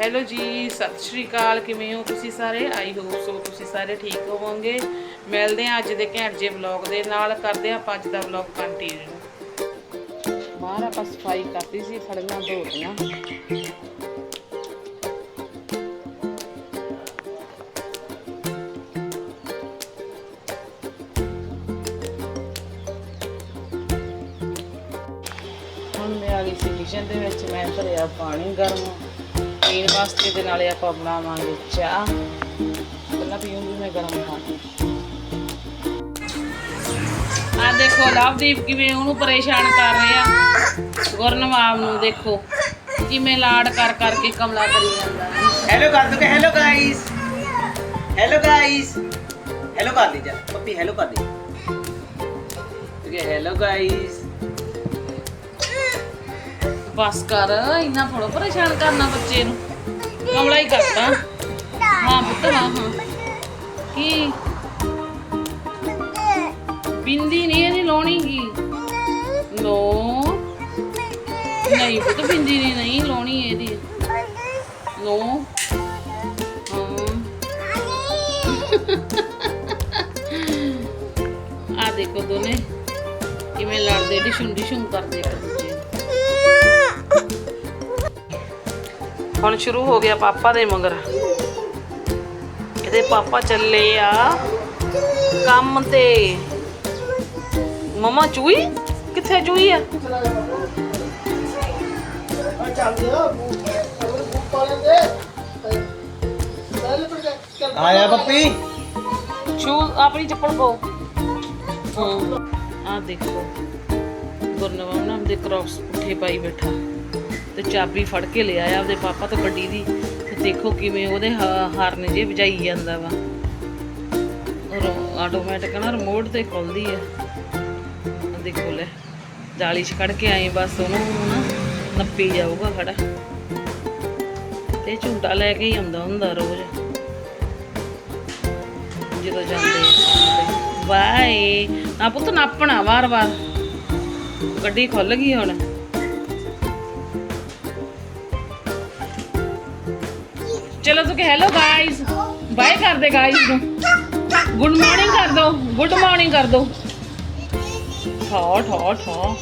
Hello ਜੀ, ਸਤਿ ਸ਼੍ਰੀ ਅਕਾਲ, ਕਿਵੇਂ ਹੋ ਤੁਸੀਂ ਸਾਰੇ? ਆਈ ਹੋਪ ਸੋ ਤੁਸੀਂ ਸਾਰੇ ਠੀਕ ਹੋਵੋਗੇ। ਮਿਲਦੇ ਹਾਂ ਅੱਜ ਦੇ ਘੈਂਟ ਜੇ ਵਲੌਗ ਦੇ ਨਾਲ। ਕਰਦੇ ਹਾਂ ਅੱਜ ਦਾ ਵਲੌਗ ਕੰਟੀਨਿਊ ਬਾਹਰ ਆਪਾਂ ਸਫ਼ਾਈ ਕਰਤੀ ਸੀ ਫੜੀਆਂ ਧੋਤੀਆਂ ਹੁਣ ਮੈਂ ਆ ਗਈ ਸੀ ਕਿਚਨ ਦੇ ਵਿੱਚ, ਮੈਂ ਧਰਿਆ ਪਾਣੀ ਗਰਮ। ਪੀਣ ਵਾਸਤੇ ਦੇ ਨਾਲੇ ਆਪਾਂ ਬਣਾਵਾਂਗੇ ਚਾਹ। ਪਹਿਲਾਂ ਪੀਉਂਗੀ ਮੈਂ ਗਰਮ ਪਾਣੀ ਆ ਦੇਖੋ, ਲਵਦੀਪ ਕਿਵੇਂ ਉਹਨੂੰ ਪਰੇਸ਼ਾਨ ਕਰ ਰਿਹਾ ਗੁਰਨਵਾਮ ਨੂੰ ਦੇਖੋ, ਕਿਵੇਂ ਲਾੜ ਕਰ ਕਰਕੇ ਕਮਲਾ ਕਰੀ ਜਾਂਦਾ। ਹੈਲੋ ਕਰ ਦੋ ਕਿ hello guys hello guys hello ਕਰ ਲਈ ਜਾ। ਪੱਪੀ ਹੈਲੋ ਕਰ ਲਈ ਕਿ ਹੈਲੋ ਗਾਇਸ ਬਸ ਕਰ, ਇੰਨਾ ਥੋੜਾ ਪਰੇਸ਼ਾਨ ਕਰਨਾ ਬੱਚੇ ਨੂੰ। ਕਮਲਾ ਹੀ ਕਰਤਾ। ਹਾਂ, ਪੁੱਤ, ਹਾਂ ਹਾਂ। ਕੀ? ਬਿੰਦੀ ਨਹੀਂ ਇਹਦੀ ਲਾਉਣੀ ਨੋ ਨਹੀਂ ਪੁੱਤ, ਬਿੰਦੀ ਨਹੀਂ ਨਹੀਂ ਲੋਣੀ ਇਹਦੀ। ਨੋ ਆ ਦੇਖੋ ਦੋਨੇ, ਕਿਵੇਂ ਲੜਦੇ ਡਿਸ਼ੁੰ ਡਿਸ਼ੁੰ ਕਰਦੇ ਇੱਕ ਹੁਣ ਸ਼ੁਰੂ ਹੋ ਗਿਆ ਪਾਪਾ ਦੇ ਮਗਰ। ਇਹਦੇ ਪਾਪਾ ਚੱਲੇ ਆ ਕੰਮ ਤੇ। ਮਮਾ ਚੂਈ? ਕਿੱਥੇ ਚੂਈ ਆ? ਆਇਆ ਪੱਪੀ। ਸ਼ੂ ਆਪਣੀ ਚੱਪਲ ਪਾਓ। ਹਾਂ। ਆ ਦੇਖੋ। ਗੁਰਨਵਾਮ ਨਾਮ ਦੇ ਕ੍ਰੌਕਸ ਉੱਠੇ ਪਾਈ ਬੈਠਾ। ਤੇ ਚਾਬੀ ਫੜ ਕੇ ਲਿਆ ਆ ਆਪਦੇ ਪਾਪਾ ਤੋਂ ਗੱਡੀ ਦੀ। ਤੇ ਦੇਖੋ ਕਿਵੇਂ ਉਹਦੇ ਹਾਰਨ ਜੇ ਵਜਾਈ ਜਾਂਦਾ ਵਾ। ਔਰ ਆਟੋਮੈਟਿਕ ਨਾ ਰਿਮੋਟ ਤੇ ਖੁੱਲਦੀ ਆ। ਦੇਖੋ ਲੈ, ਜਾਲੀ 'ਚ ਕੱਢ ਕੇ ਆਏ ਬਸ ਉਹਨੂੰ ਨਾ ਨੱਪੀ ਜਾਊਗਾ ਖੜਾ। ਤੇ ਝੂਟਾ ਲੈ ਕੇ ਹੀ ਆਉਂਦਾ ਹੁੰਦਾ ਰੋਜ਼। ਜਦੋਂ ਜਾਂਦੇ ਆ ਬਾਏ ਨਾ ਪੁੱਤ, ਨਾਪਣਾ ਵਾਰ-ਵਾਰ। ਗੱਡੀ ਖੁੱਲ ਗਈ ਹੁਣ। ਚਲੋ ਤੂੰ ਕਿ ਹੈਲੋ ਗਾਇਸ ਬਾਏ ਕਰ ਦੇ ਗਾਇਸ ਨੂੰ। ਗੁੱਡ ਮਾਰਨਿੰਗ ਕਰ ਦੋ ਗੁੱਡ ਮਾਰਨਿੰਗ ਕਰ ਦੋ ਠਾ ਠਾ ਠਾ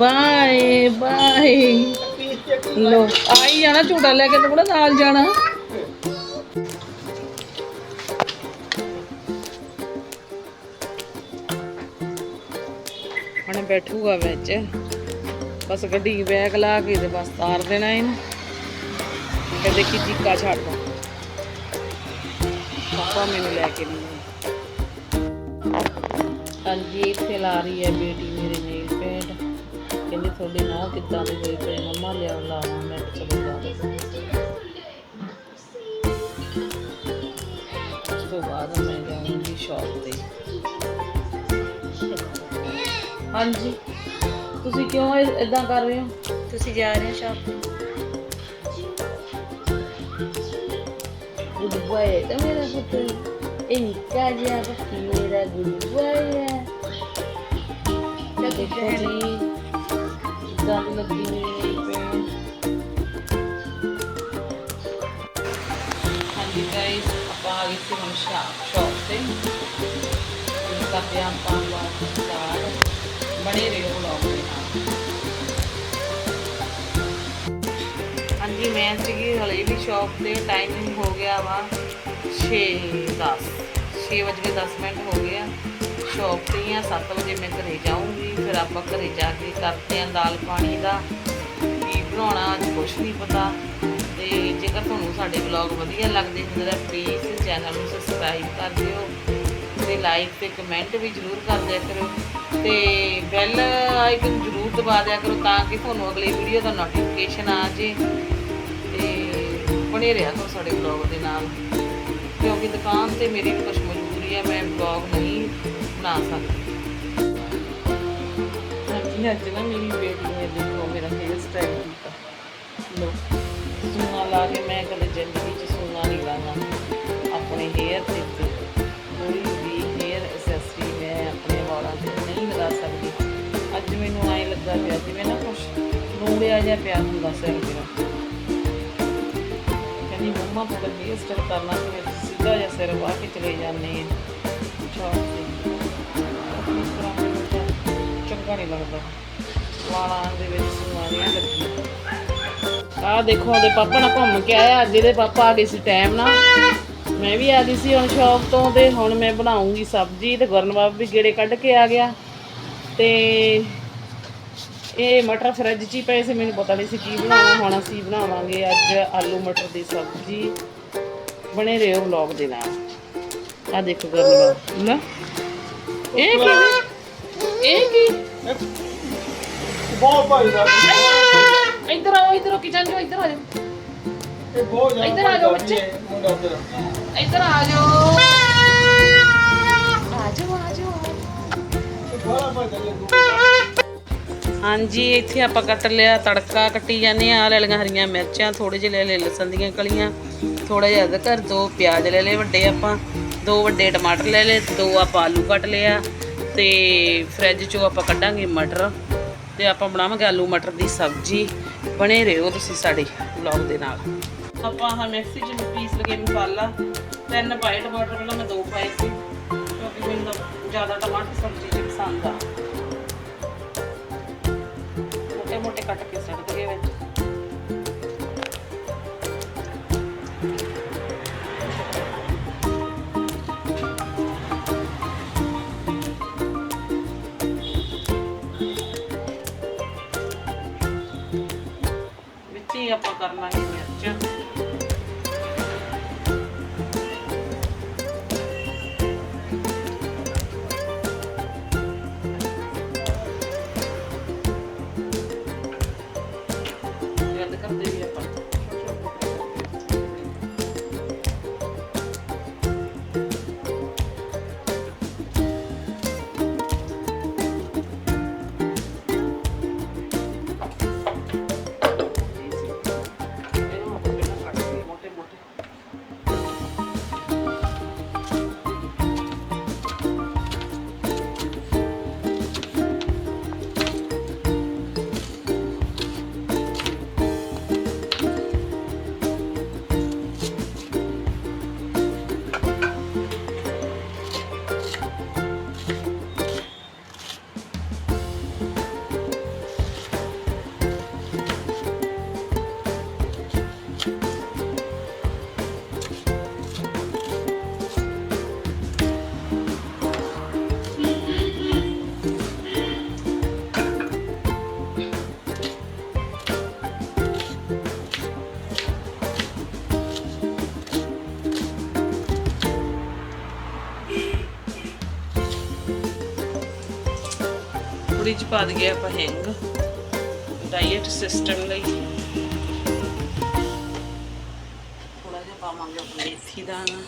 ਬਾਏ ਬਾਏ। ਲੋ ਆਈ ਜਾਣਾ ਝੂਟਾ ਲੈ ਕੇ ਤੂੰ ਨਾਲ ਜਾਣਾ। ਹੁਣ ਬੈਠੂਗਾ ਵਿੱਚ। ਬਸ ਗੱਡੀ ਬੈਗ ਲਾ ਕੇ ਤੇ ਬਸ ਤਾਰ ਦੇਣਾ ਇਹਨੂੰ। ਤੇ ਦੇਖੀ ਚੀਕਾ ਛੱਡਦਾ। ਪਾਪਾ ਮੈਨੂੰ ਲੈ ਕੇ ਨਹੀਂ ਹਾਂਜੀ, ਇੱਥੇ ਲਾ ਰਹੀ ਹੈ ਬੇਟੀ ਮੇਰੇ। ਕਹਿੰਦੀ ਤੁਹਾਡੀ ਨੌ ਕਿੱਦਾਂ ਦੀ ਹੋਈ ਪਈ? ਮੰਮਾ ਲਿਆ ਲਾਵਾਂ ਮੈਂ ਚਲੋ ਲਾ ਉਸ ਤੋਂ ਬਾਅਦ ਮੈਂ ਜਾਊਂਗੀ ਸ਼ਾਪ ਤੇ। ਹਾਂਜੀ। ਤੁਸੀਂ ਕਿਉਂ ਇਦਾਂ ਕਰ ਰਹੇ ਹੋ? ਤੁਸੀਂ ਜਾ ਰਹੇ ਹੋ ਸ਼ਾਪ ਤੇ? ਗੁੱਡ ਬॉय ਤਾਂ ਮੇਰਾ ਪੁੱਤ ਇਹ ਨਿੱਕਾ ਜਿਹਾ ਬੱਚੀ ਮੇਰਾ ਗੁੱਡ ਬॉय ਹੈ। ਤੇ ਦੇਖੋ ਜੀ ਕਿੱਦਾਂ ਦੀ ਲੱਗੀ ਹਾਂਜੀ ਗਾਇਸ ਆਪਾਂ ਆ ਗਏ ਸੀ ਹੁਣ ਸ਼ਾਪ ਤੇ। ਕਰਦੇ ਹਾਂ ਆਪਾਂ ਬਾਅਦ ਸਟਾਰਟ ਬਣੇ ਰਹੋ ਵਲੌਗ ਦੇ ਨਾਲ। ਹਾਂਜੀ, ਮੈਂ ਸੀਗੀ ਹਲੇ ਵੀ ਸ਼ਾਪ ਤੇ ਟਾਈਮਿੰਗ ਹੋ ਗਿਆ ਵਾ 6 10 6 ਵਜੇ 10 ਮਿੰਟ ਹੋ ਗਏ ਆ। ਸ਼ਾਪ ਤੇ ਹੀ ਆ 7 ਵਜੇ ਮੈਂ ਘਰੇ ਜਾਊਂਗੀ, ਫਿਰ ਆਪਾਂ ਘਰੇ ਜਾ ਕੇ ਕਰਦੇ ਆ ਦਾਲ ਪਾਣੀ ਦਾ। ਕੀ ਬਣਾਉਣਾ, ਅੱਜ ਕੁਛ ਨਹੀਂ ਪਤਾ। ਤੇ ਜੇਕਰ ਤੁਹਾਨੂੰ ਸਾਡੇ ਵਲੌਗ ਵਧੀਆ ਲੱਗਦੇ ਹੁੰਦੇ ਤਾਂ ਪਲੀਜ਼ ਚੈਨਲ ਨੂੰ ਸਬਸਕ੍ਰਾਈਬ ਕਰ ਦਿਓ, ਤੇ ਲਾਈਕ ਤੇ ਕਮੈਂਟ ਵੀ ਜ਼ਰੂਰ ਕਰ ਦਿਆ ਕਰੋ। ਤੇ ਬੈਲ ਆਈਕਨ ਜ਼ਰੂਰ ਦਬਾ ਦਿਆ ਕਰੋ, ਤਾਂ ਕਿ ਤੁਹਾਨੂੰ ਅਗਲੀ ਵੀਡੀਓ ਦਾ ਨੋਟੀਫਿਕੇਸ਼ਨ ਆ ਜੇ। ਤੇ ਬਣੇ ਰਿਹਾ ਕਰੋ ਸਾਡੇ ਵਲੌਗ ਦੇ ਨਾਲ। ਕਿਉਂਕਿ ਦੁਕਾਨ ਤੇ ਮੇਰੀ ਵੀ ਕੁਝ ਮਜਬੂਰੀ ਹੈ ਮੈਂ ਵਲੌਗ ਨਹੀਂ ਬਣਾ ਸਕਦੀ ਜੀ ਅੱਜ ਨਾ, ਮੇਰੀ ਬੇਟੀ ਨੇ ਦੇਖੋ, ਮੇਰਾ ਹੇਅਰ ਸਟਾਈਲ ਕੀਤਾ। ਲੋ ਸੂਨਾ ਲਾ ਕੇ ਮੈਂ ਕਦੇ ਜ਼ਿੰਦਗੀ 'ਚ ਸੂਨਾ ਨਹੀਂ ਲਾਣਾ ਆਪਣੇ ਹੇਅਰ ਤੇ ਕੋਈ ਵੀ ਹੇਅਰ ਐਕਸੈਸਰੀ ਮੈਂ ਆਪਣੇ ਵਾਲਾਂ ਤੇ ਨਹੀਂ ਲਗਾ ਸਕਦੀ। ਅੱਜ ਮੈਨੂੰ ਐਂ ਲੱਗਾ ਪਿਆ ਜਿਵੇਂ ਨਾ ਕੁਛ ਨੂੜਿਆ ਜਿਹਾ ਪਿਆ ਹੁੰਦਾ ਸਿਰ ਮੇਰਾ ਕਹਿੰਦੀ, ਮੰਮਾ ਤੁਹਾਡਾ ਹੇਅਰ ਸਟਾਈਲ ਕਰਨਾ ਸੀ ਸਿੱਧਾ ਜਿਹਾ ਸਿਰ ਵਾਹ ਕੇ ਚਲੇ ਜਾਂਦੇ ਆ। ਨਹੀਂ ਲੱਗਦਾ। ਵਾਲਾਂ ਦੇ ਵਿੱਚ ਸੁਆਰੀਆਂ ਲੱਗੀਆਂ। ਆਹ ਦੇਖੋ, ਉਹਦੇ ਪਾਪਾ ਨਾਲ ਘੁੰਮ ਕੇ ਆਇਆ। ਅੱਜ ਇਹਦੇ ਪਾਪਾ ਆ ਗਏ ਸੀ ਟਾਈਮ ਨਾਲ। ਮੈਂ ਵੀ ਆ ਗਈ ਸੀ ਹੁਣ ਸ਼ੌਪ ਤੋਂ ਤੇ ਹੁਣ ਮੈਂ ਬਣਾਉਂਗੀ ਸਬਜ਼ੀ ਤੇ ਗੁਰਨਵਾਬ ਵੀ ਗੇੜੇ ਕੱਢ ਕੇ ਆ ਗਿਆ। ਤੇ ਇਹ ਮਟਰ ਫਰਿੱਜ 'ਚ ਹੀ ਪਏ ਸੀ। ਮੈਨੂੰ ਪਤਾ ਨਹੀਂ ਸੀ ਕੀ ਬਣਾਉਣਾ। ਹੁਣ ਅਸੀਂ ਬਣਾਵਾਂਗੇ ਅੱਜ ਆਲੂ ਮਟਰ ਦੀ ਸਬਜ਼ੀ। ਬਣੇ ਰਹੋ ਵਲੌਗ ਦੇ ਨਾਲ। ਆ ਦੇਖੋ ਗੁਰਨਵਾਬ ਲੈ ਇਹ ਕੀ ਇਹ ਕੀ ਬਹੁਤ ਭਾਈ ਦਾ ਇੱਧਰ ਆਓ ਇੱਧਰ ਆਓ ਕਿਚਨ ਚੋਂ ਇੱਧਰ ਆ ਜਾਓ। ਇਹ ਬਹੁਤ ਜ਼ਿਆਦਾ ਇੱਧਰ ਆ ਜਾਓ ਬੱਚੇ। ਮੁੰਡਾ ਤੇਰਾ। ਇੱਧਰ ਆ ਜਾਓ। ਆ ਜਾਓ ਆ ਜਾਓ। ਇਹ ਬਾਹਲਾ ਭਾਈ ਦਾ ਹਾਂਜੀ ਇੱਥੇ ਆਪਾਂ ਕੱਟ ਲਿਆ ਤੜਕਾ ਕੱਟੀ ਜਾਂਦੇ ਆ ਆਹ ਲੈ ਲਈਆਂ ਹਰੀਆਂ ਮਿਰਚਾਂ ਥੋੜੇ ਜਿਹੇ ਲੈ ਲਏ ਲਸਣ ਦੀਆਂ ਕਲੀਆਂ। ਥੋੜਾ ਜਿਹਾ ਅਦਰਕ ਦੋ ਪਿਆਜ਼ ਲੈ ਲਏ ਵੱਡੇ ਆਪਾਂ। ਦੋ ਵੱਡੇ ਟਮਾਟਰ ਲੈ ਲਏ ਦੋ ਆਪਾਂ ਆਲੂ ਕੱਟ ਲਿਆ ਤੇ ਫ੍ਰਿਜ ਚੋਂ ਆਪਾਂ ਕੱਢਾਂਗੇ ਮਟਰ ਤੇ ਆਪਾਂ ਬਣਾਵਾਂਗੇ ਆਲੂ ਮਟਰ ਦੀ ਸਬਜ਼ੀ। ਬਣੇ ਰਹੋ ਤੁਸੀਂ ਸਾਡੇ ਵਲੌਗ ਦੇ ਨਾਲ। ਆਪਾਂ ਆਹ ਮਿਕਸੀ 'ਚ ਪੀਸ ਲਗੇ ਮਸਾਲਾ, ਤਿੰਨ ਪਾਏ ਟਮਾਟਰ ਪਹਿਲਾਂ ਮੈਂ ਦੋ ਪਾਏ ਸੀ, ਕਿਉਂਕਿ ਮੈਨੂੰ ਜ਼ਿਆਦਾ ਟਮਾਟਰ ਸਬਜ਼ੀ 'ਚ ਪਸੰਦ ਆ। ਮੋਟੇ ਮੋਟੇ ਕੱਟ ਕੇ ਆਪਾਂ ਕਰ ਲਾਂਗੇ ਥੋੜੀ ਜਿਹੀ ਪਾ ਦਈਏ ਆਪਾਂ ਹਿੰਗ ਡਾਈਟ ਸਿਸਟਮ ਲਈ। ਥੋੜਾ ਜਿਹਾ ਪਾਵਾਂਗੇ ਆਪਾਂ ਮੇਥੀ ਦਾਣਾ।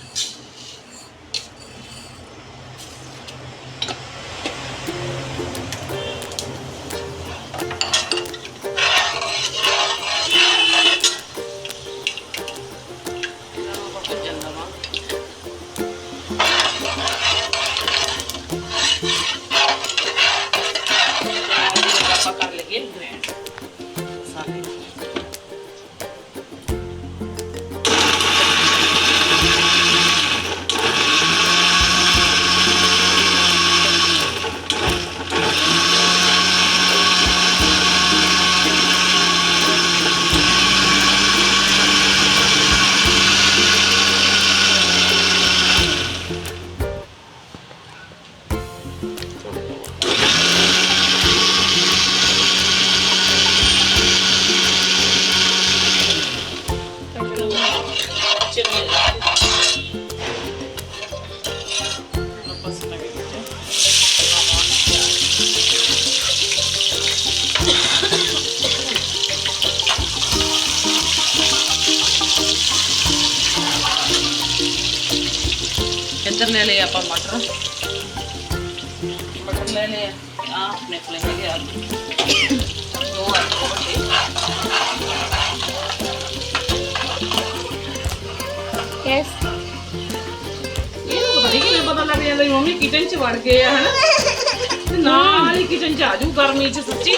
ਇੱਧਰ ਲੈ ਲਏ ਆਪਾਂ ਮਟਰ ਮਟਰ ਲੈ ਲਏ ਆ। ਆ ਆਪਣੇ ਕੋਲੇ ਹੈਗੇ ਆਲੂ ਦੋ ਆਲੂ ਵੱਡੇ ਯੈਸ ਇਹ ਪਤਾ ਨਹੀਂ ਕਿਵੇਂ ਪਤਾ ਲੱਗ ਜਾਂਦਾ ਵੀ ਮੰਮੀ ਕਿਚਨ 'ਚ ਵੜ ਗਏ ਆ ਹਨਾ ਤੇ ਨਾਲ ਹੀ ਕਿਚਨ 'ਚ ਆਜੂ ਗਰਮੀ 'ਚ ਸੱਚੀ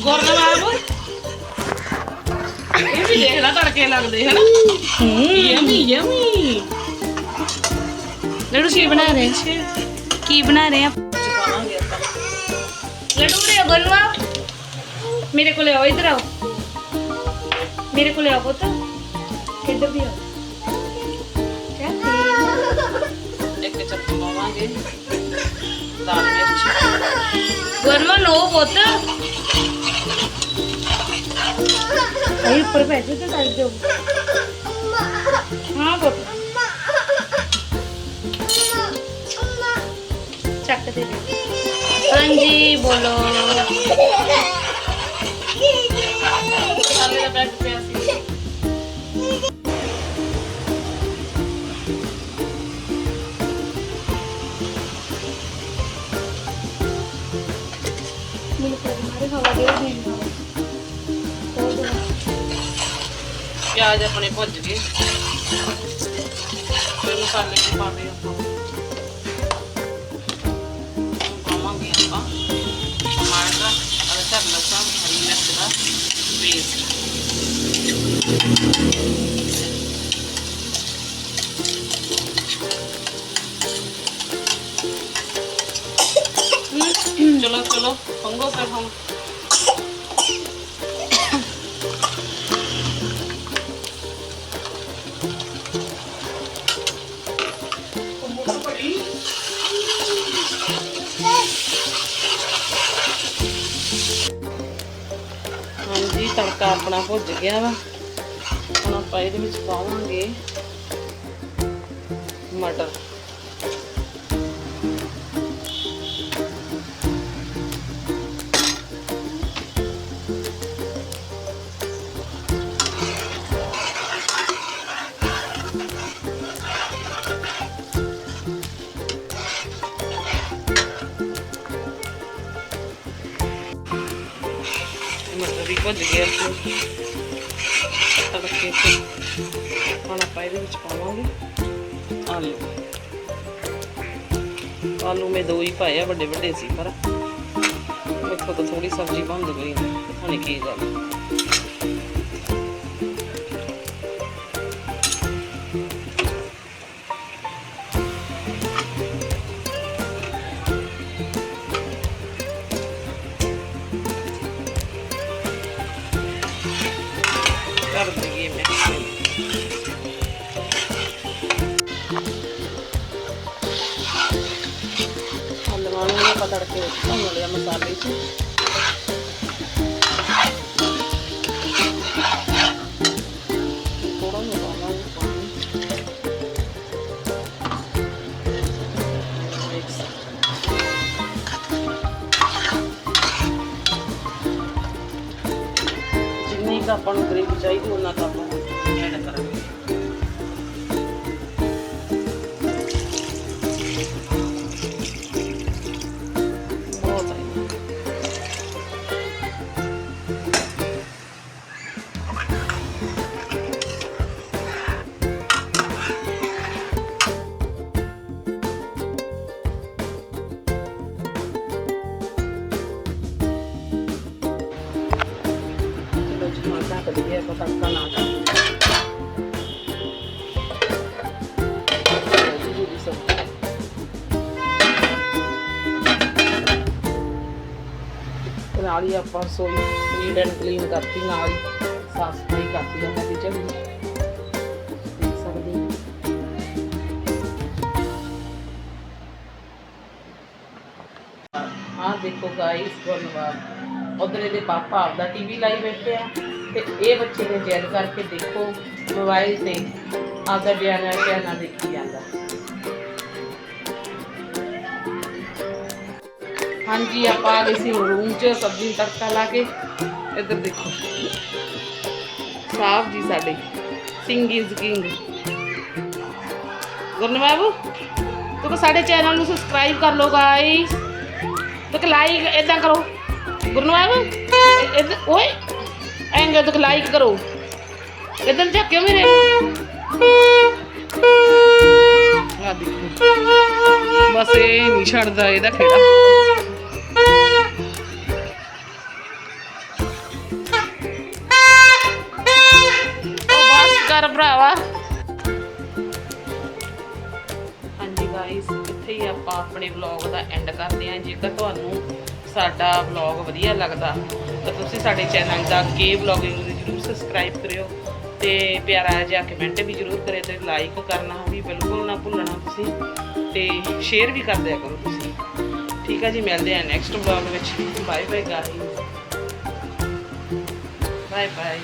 ਗੁਰਨਵਾਬ ਇਹ ਵੀ ਦੇਖ ਲੈ ਤੜਕੇ ਲੱਗਦੇ ਹਨਾ ਯਮੀ ਯਮੀ ਕੀ ਬਣਾ ਰਹੇ ਕੀ ਬਣਾ ਰਹੇ ਆ? ਪਾਵਾਂਗੇ ਆਪਾਂ ਰੇ ਗਨਵਾ ਮੇਰੇ ਕੋਲੇ ਆਓ ਇਧਰ ਆਓ। ਮੇਰੇ ਕੋਲੇ ਆਓ ਪੁੱਤ। ਇੱਧਰ ਵੀ ਆਓ। ਇੱਕ ਚੱਮਚ ਪਾਵਾਂਗੇ। ਦਾਲ ਮਿਰਚ ਗਨਵਾ ਨੋ ਪੁੱਤ। ਇਹ ਉੱਪਰ ਬੈਠੇ ਤੇ ਸਾਈਡ ਦੇ ਹਾਂ ਹਾਂਜੀ ਬੋਲੋ ਮਸਾਲੇ ਦਾ ਪੈਕ ਪਿਆ ਸੀ ਮੈਨੂੰ ਕਰ ਮਾਰੇ ਹਵਾ ਦੇ ਦੇਣਾ ਹੋਰ ਦੇਣਾ ਪਿਆਜ਼ ਆਪਣੇ ਭੁੱਜ ਗਏ ਫਿਰ ਮਸਾਲੇ ਵੀ ਪਾ ਦੇ ਆਪਾਂ ਪੇਸਟ ਚਲੋ ਚਲੋ ਪੰਗੋ ਫਿਰ ਹਮ ਹਾਂਜੀ ਤੜਕਾ ਆਪਣਾ ਭੁੱਜ ਗਿਆ ਵਾ ਹੁਣ ਆਪਾਂ ਇਹਦੇ ਵਿੱਚ ਪਾਵਾਂਗੇ ਮਟਰ। ਮਟਰ ਵੀ ਭੁੱਜ ਗਿਆ। ਸੀ ਤੜਕੇ ਹੁਣ ਆਪਾਂ ਇਹਦੇ ਵਿੱਚ ਪਾਵਾਂਗੇ ਆਲੂ ਆਲੂ ਮੈਂ ਦੋ ਹੀ ਪਾਏ ਆ ਵੱਡੇ ਵੱਡੇ ਸੀ, ਪਰ ਇੱਥੋਂ ਤਾਂ ਥੋੜੀ ਸਬਜ਼ੀ ਬੰਦ ਗਈ ਹੁਣ ਕੀ ਗੱਲ ਥੋੜਾ ਜਿੰਨੀ ਕੁ ਆਪਾਂ ਨੂੰ ਗ੍ਰੇਵੀ ਚਾਹੀਦੀ ਉਹਨਾਂ ਕੁ ਆਪਾਂ ਨਾਲ ਹੀ ਆਪਾਂ ਸੋਈ ਨੀਟ ਐਂਡ ਕਲੀਨ ਕਰਤੀ, ਨਾਲ ਹੀ ਸਾਫ਼ ਸਫ਼ਾਈ ਕਰਤੀ ਉਹਨਾਂ ਦੀ ਦੇਖ ਸਕਦੇ ਹੋ। ਆਹ ਦੇਖੋ ਗਾਇਸ ਧੰਨਵਾਦ ਉਧਰ ਇਹਦੇ ਪਾਪਾ ਆਪਦਾ ਟੀਵੀ ਲਾਈ ਬੈਠੇ ਆ ਤੇ ਇਹ ਬੱਚੇ ਨੇ ਜੈਦ ਕਰਕੇ ਦੇਖੋ ਮੋਬਾਈਲ ਤੇ ਆਪਦਾ ਬਿਆਨਾ ਬਿਆਨਾ ਦੇਖੀ ਜਾਂਦਾ ਹਾਂਜੀ, ਆਪਾਂ ਆ ਗਏ ਸੀ ਰੂਮ 'ਚ ਸਬਜ਼ੀ ਨੂੰ ਤੜਕਾ ਲਾ ਕੇ। ਇੱਧਰ ਦੇਖੋ। ਸਾਹਿਬ ਜੀ ਸਾਡੇ ਸਿੰਘ ਇਜ਼ ਕਿੰਗ ਗੁਰਨਵਾਬ ਤੂੰ ਸਾਡੇ ਚੈਨਲ ਨੂੰ ਸਬਸਕ੍ਰਾਈਬ ਕਰ ਲਓ ਗਾਇਸ ਤੇ ਲਾਈਕ ਇਦਾਂ ਕਰੋ। ਗੁਰਨਵਾਬ ਇਦਾਂ ਓਏ ਐਂਗੇ ਤੇ ਲਾਈਕ ਕਰੋ। ਇਦਾਂ ਝੱਕਿਓ ਮੇਰੇ। ਆ ਦੇਖੋ। ਬਸ ਇਹ ਨਹੀਂ ਛੱਡਦਾ ਇਹਦਾ ਖੇੜਾ। ਕਰ ਭਰਾਵਾ। ਹਾਂਜੀ ਗਾਇਸ ਇੱਥੇ ਹੀ ਆਪਾਂ ਆਪਣੇ ਵਲੌਗ ਦਾ ਐਂਡ ਕਰਦੇ ਹਾਂ। ਜੇਕਰ ਤੁਹਾਨੂੰ ਸਾਡਾ ਵਲੌਗ ਵਧੀਆ ਲੱਗਦਾ, ਤਾਂ ਤੁਸੀਂ ਸਾਡੇ ਚੈਨਲ ਦਾ ਕੇ ਵਲੌਗਿੰਗ ਨੂੰ ਜਰੂਰ ਸਬਸਕ੍ਰਾਈਬ ਕਰਿਓ ਤੇ ਪਿਆਰਾ ਜਿਹਾ ਕਮੈਂਟ ਵੀ ਜਰੂਰ ਕਰਿਓ ਤੇ ਲਾਈਕ ਕਰਨਾ ਵੀ ਬਿਲਕੁਲ ਨਾ ਭੁੱਲਣਾ ਤੁਸੀਂ ਤੇ ਸ਼ੇਅਰ ਵੀ ਕਰ ਦਿਆ ਕਰੋ ਤੁਸੀਂ। ਠੀਕ ਹੈ ਜੀ, ਮਿਲਦੇ ਹਾਂ ਨੈਕਸਟ ਵਲੌਗ ਵਿੱਚ। Bye bye guys bye bye